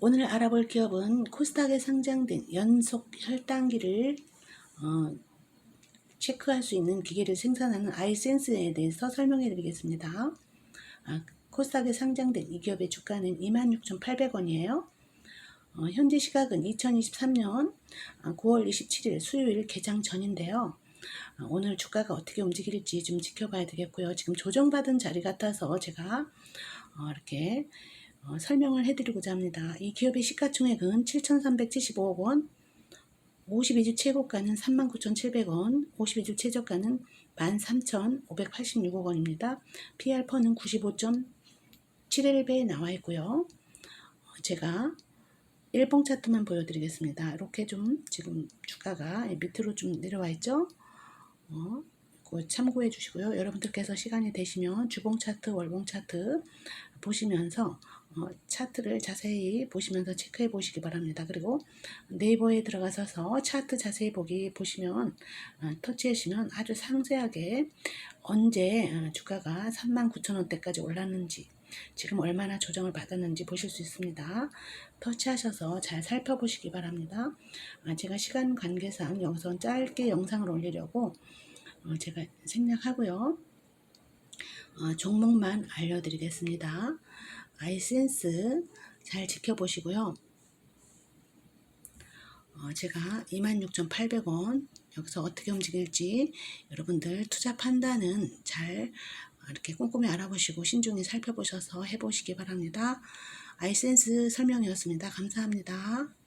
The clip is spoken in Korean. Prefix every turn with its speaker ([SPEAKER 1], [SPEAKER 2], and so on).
[SPEAKER 1] 오늘 알아볼 기업은 코스닥에 상장된 연속 혈당기를 어, 체크할 수 있는 기계를 생산하는 아이센스에 대해서 설명해 드리겠습니다. 아, 코스닥에 상장된 이 기업의 주가는 26,800원이에요. 어, 현재 시각은 2023년 9월 27일 수요일 개장 전인데요. 아, 오늘 주가가 어떻게 움직일지 좀 지켜봐야 되겠고요. 지금 조정받은 자리 같아서 제가 어, 이렇게 어, 설명을 해드리고자 합니다. 이 기업의 시가총액은 7,375억 원, 52주 최고가는 39,700원, 52주 최저가는 13,586억 원입니다. PR퍼는 95.71배에 나와 있고요. 어, 제가 일봉 차트만 보여드리겠습니다. 이렇게 좀 지금 주가가 밑으로 좀 내려와 있죠. 어, 참고해 주시고요. 여러분들께서 시간이 되시면 주봉 차트, 월봉 차트 보시면서 어, 차트를 자세히 보시면서 체크해 보시기 바랍니다. 그리고 네이버에 들어가셔서 차트 자세히 보기 보시면 어, 터치하시면 아주 상세하게 언제 어, 주가가 39,000원대까지 올랐는지 지금 얼마나 조정을 받았는지 보실 수 있습니다. 터치하셔서 잘 살펴보시기 바랍니다. 아, 제가 시간 관계상 여기서 짧게 영상을 올리려고 어, 제가 생략하고요. 어, 종목만 알려드리겠습니다. 아이센스 잘 지켜보시고요. 어, 제가 26,800원 여기서 어떻게 움직일지 여러분들 투자 판단은 잘 이렇게 꼼꼼히 알아보시고 신중히 살펴보셔서 해보시기 바랍니다. 아이센스 설명이었습니다. 감사합니다.